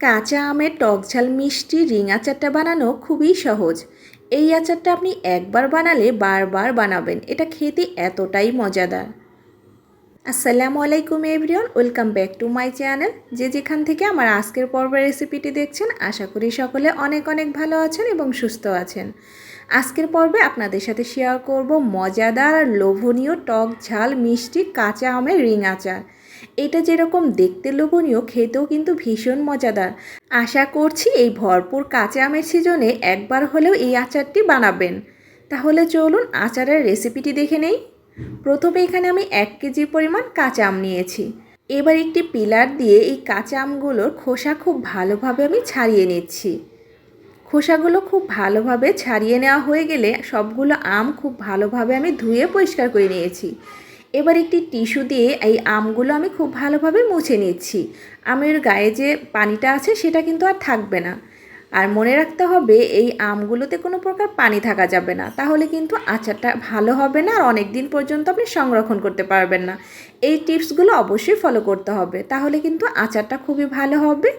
কাঁচা আমের টকঝাল মিষ্টি রিং আচারটা বানানো খুবই সহজ। এই আচারটা আপনি একবার বানালে বারবার বানাবেন। এটা খেতে এতটাই মজাদার। আসসালামু আলাইকুম everyone, welcome back to my channel. যে যেখান থেকে আমার আজকের পর্বের রেসিপিটি দেখছেন, আশা করি সকলে অনেক অনেক ভালো আছেন এবং সুস্থ আছেন। আজকের পর্বে আপনাদের সাথে শেয়ার করব মজাদার আর লোভনীয় টক ঝাল মিষ্টি কাঁচা আমের রিং আচার। এটা যেরকম দেখতে লোভনীয়, খেতেও কিন্তু ভীষণ মজাদার। আশা করছি এই ভরপুর কাঁচা আমের সিজনে একবার হলেও এই আচারটি বানাবেন। তাহলে চলুন আচারের রেসিপিটি দেখে নেই। প্রথমে এখানে আমি এক কেজি পরিমাণ কাঁচা আম নিয়েছি। এবার একটি পিলার দিয়ে এই কাঁচা আমগুলোর খোসা খুব ভালোভাবে আমি ছাড়িয়ে নিচ্ছি। খোসাগুলো খুব ভালোভাবে ছাড়িয়ে নেওয়া হয়ে গেলে সবগুলো আম খুব ভালোভাবে আমি ধুয়ে পরিষ্কার করে নিয়েছি। এবার একটি টিস্যু দিয়ে এই আমগুলো আমি খুব ভালোভাবে মুছে নিচ্ছি। আমের গায়ে যে পানিটা আছে সেটা কিন্তু আর থাকবে না। আর মনে রাখতে হবে, এই আমগুলোতে কোনো প্রকার পানি থাকা যাবে না। তাহলে কিন্তু আচারটা ভালো হবে না আর অনেক দিন পর্যন্ত আপনি সংরক্ষণ করতে পারবেন না। এই টিপসগুলো অবশ্যই ফলো করতে হবে। তাহলে কিন্তু আচারটা খুবই ভালো হবে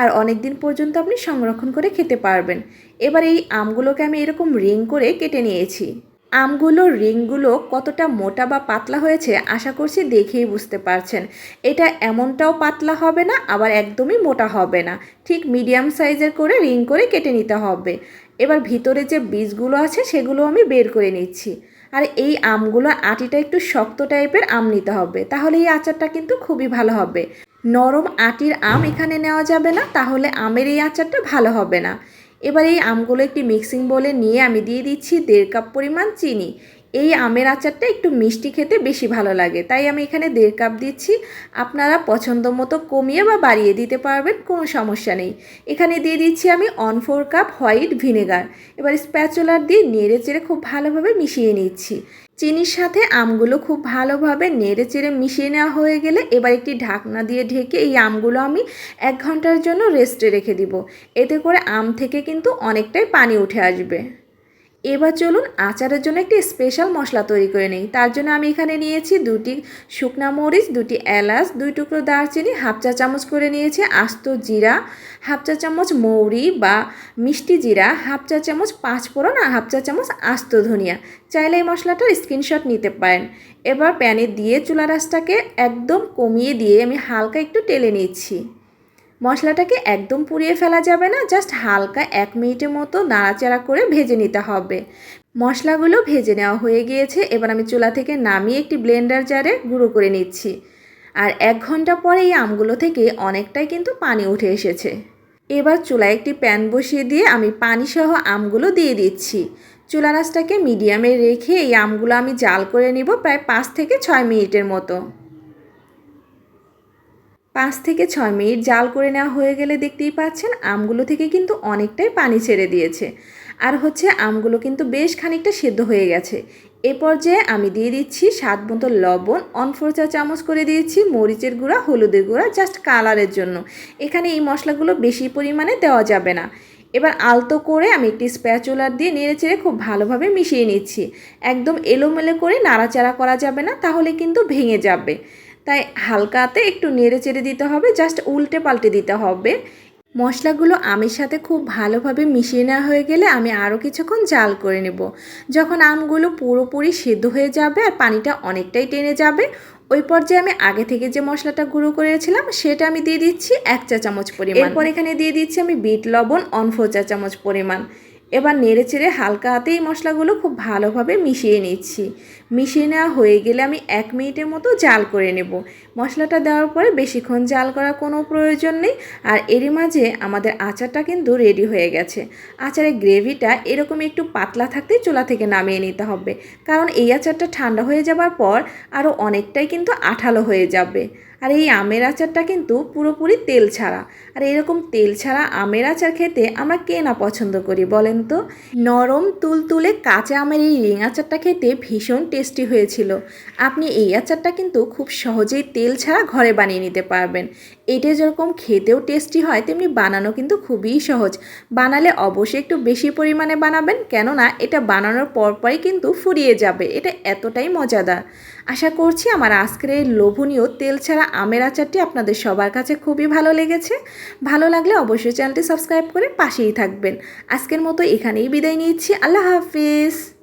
আর অনেক দিন পর্যন্ত আপনি সংরক্ষণ করে খেতে পারবেন। এবার এই আমগুলোকে আমি এরকম রিং করে কেটে নিয়েছি। আমগুলোর রিংগুলো কতটা মোটা বা পাতলা হয়েছে আশা করছি দেখেই বুঝতে পারছেন। এটা এমনটাও পাতলা হবে না, আবার একদমই মোটা হবে না। ঠিক মিডিয়াম সাইজের করে রিং করে কেটে নিতে হবে। এবার ভিতরে যে বীজগুলো আছে সেগুলো আমি বের করে নিচ্ছি। আর এই আমগুলোর আটিটা একটু শক্ত টাইপের আম নিতে হবে, তাহলে এই আচারটা কিন্তু খুবই ভালো হবে। নরম আটির আম এখানে নেওয়া যাবে না, তাহলে আমের এই আচারটা ভালো হবে না। এবার এই আমগুলো একটি মিক্সিং বলে নিয়ে আমি দিয়ে দিচ্ছি দেড় কাপ পরিমাণ চিনি। এই আমের আচারটা একটু মিষ্টি খেতে বেশি ভালো লাগে। তাই আমি এখানে দেড় কাপ দিচ্ছি। আপনারা পছন্দ মতো কমিয়ে বা বাড়িয়ে দিতে পারবেন, কোনো সমস্যা নেই। এখানে দিয়ে দিচ্ছি আমি one four cup white vinegar এবার স্প্যাচুলার দিয়ে নেড়ে চেড়ে খুব ভালোভাবে মিশিয়ে নিচ্ছি। চিনির সাথে আমগুলো খুব ভালোভাবে নেড়ে চেড়ে মিশিয়ে নেওয়া হয়ে গেলে এবার একটি ঢাকনা দিয়ে ঢেকে এই আমগুলো আমি এক ঘণ্টার জন্য রেস্টে রেখে দিব। এতে করে আম থেকে কিন্তু অনেকটাই পানি উঠে আসবে। এবার চলুন আচারের জন্য একটি স্পেশাল মশলা তৈরি করে নিই। তার জন্য আমি এখানে নিয়েছি দুটি শুকনা মরিচ, দুটি এলাচ, দুই টুকরো দারচিনি, হাফ চা চামচ করে নিয়েছি আস্ত জিরা, হাফ চা চামচ মৌরি বা মিষ্টি জিরা, হাফ চা চামচ পাঁচ ফোড়ন আর হাফ চা চামচ আস্ত ধনিয়া। চাইলে এই মশলাটার স্ক্রিনশট নিতে পারেন। এবার প্যানে দিয়ে চুলা রাসটাকে একদম কমিয়ে দিয়ে আমি হালকা একটু টেলে নিচ্ছি। মশলাটাকে একদম পুড়িয়ে ফেলা যাবে না জাস্ট হালকা এক মিনিটের মতো নাড়াচাড়া করে ভেজে নিতে হবে। মশলাগুলো ভেজে নেওয়া হয়ে গিয়েছে, এবার আমি চুলা থেকে নামিয়ে একটি ব্লেন্ডার জারে গুঁড়ো করে নিচ্ছি। আর এক ঘণ্টা পরে এই আমগুলো থেকে অনেকটাই কিন্তু পানি উঠে এসেছে। এবার চুলায় একটি প্যান বসিয়ে দিয়ে আমি পানিসহ আমগুলো দিয়ে দিচ্ছি। চুলা রাসটাকে মিডিয়ামে রেখে এই আমগুলো আমি জাল করে নিব প্রায় পাঁচ থেকে ছয় মিনিটের মতো। পাঁচ থেকে ছয় মিনিট জাল করে নেওয়া হয়ে গেলে দেখতেই পাচ্ছেন আমগুলো থেকে কিন্তু অনেকটাই পানি ছেড়ে দিয়েছে। আর হচ্ছে আমগুলো কিন্তু বেশ খানিকটা সেদ্ধ হয়ে গেছে। এ পর্যায়ে আমি দিয়ে দিচ্ছি স্বাদ মতো লবণ অনফোর চা চামচ করে দিয়েছি মরিচের গুঁড়া, হলুদের গুঁড়া জাস্ট কালারের জন্য। এখানে এই মশলাগুলো বেশি পরিমাণে দেওয়া যাবে না। এবার আলতো করে আমি একটি স্প্যাচুলার দিয়ে নেড়ে চেড়ে খুব ভালোভাবে মিশিয়ে নিচ্ছি। একদম এলোমেলো করে নাড়াচাড়া করা যাবে না, তাহলে কিন্তু ভেঙে যাবে। তাই হালকাতে একটু নেড়ে চেড়ে দিতে হবে জাস্ট উল্টে পাল্টে দিতে হবে। মশলাগুলো আমের সাথে খুব ভালোভাবে মিশিয়ে নেওয়া হয়ে গেলে আমি আরও কিছুক্ষণ জাল করে নেব। যখন আমগুলো পুরোপুরি সেদ্ধ হয়ে যাবে আর পানিটা অনেকটাই টেনে যাবে, ওই পর্যায়ে আমি আগে থেকে যে মশলাটা গুঁড়ো করেছিলাম সেটা আমি দিয়ে দিচ্ছি এক চা চামচ পরিমাণ। এরপর এখানে দিয়ে দিচ্ছি আমি বিট, লবণ অনফো চা চামচ পরিমাণ। এবার নেড়ে চেড়ে হালকা হাতেই মশলাগুলো খুব ভালোভাবে মিশিয়ে নিচ্ছি। মিশিয়ে নেওয়া হয়ে গেলে আমি এক মিনিটের মতো জাল করে নেব। মশলাটা দেওয়ার পরে বেশিক্ষণ জাল করার কোনো প্রয়োজন নেই। আর এরই মাঝে আমাদের আচারটা কিন্তু রেডি হয়ে গেছে। আচারের গ্রেভিটা এরকম একটু পাতলা থাকতেই চুলা থেকে নামিয়ে নিতে হবে। কারণ এই আচারটা ঠান্ডা হয়ে যাবার পর আরও অনেকটাই কিন্তু আঠালো হয়ে যাবে। আর এই আমের আচারটা কিন্তু পুরোপুরি তেল ছাড়া। আর এরকম তেল ছাড়া আমের আচার খেতে আমরা কে না পছন্দ করি, বলেন তো? নরম, তুলতুলে, কাঁচা আমের এই রিং আচারটা খেতে ভীষণ টেস্টি হয়েছিল। আপনি এই আচারটা কিন্তু খুব সহজেই তেল ছাড়া ঘরে বানিয়ে নিতে পারবেন। এটা যেরকম খেতেও টেস্টি হয়, তেমনি বানানো কিন্তু খুবই সহজ। বানালে অবশ্যই একটু বেশি পরিমাণে বানাবেন, কেননা এটা বানানোর পরপরই কিন্তু ফুরিয়ে যাবে। এটা এতটাই মজাদার। আশা করছি আমার আজকের এই লোভনীয় তেল ছাড়া আমের আচারটি আপনাদের সবার কাছে খুবই ভালো লেগেছে। ভালো লাগলে অবশ্যই চ্যানেলটি সাবস্ক্রাইব করে পাশেই থাকবেন। আজকের মতো এখানেই বিদায় নিচ্ছি। আল্লাহ হাফিজ।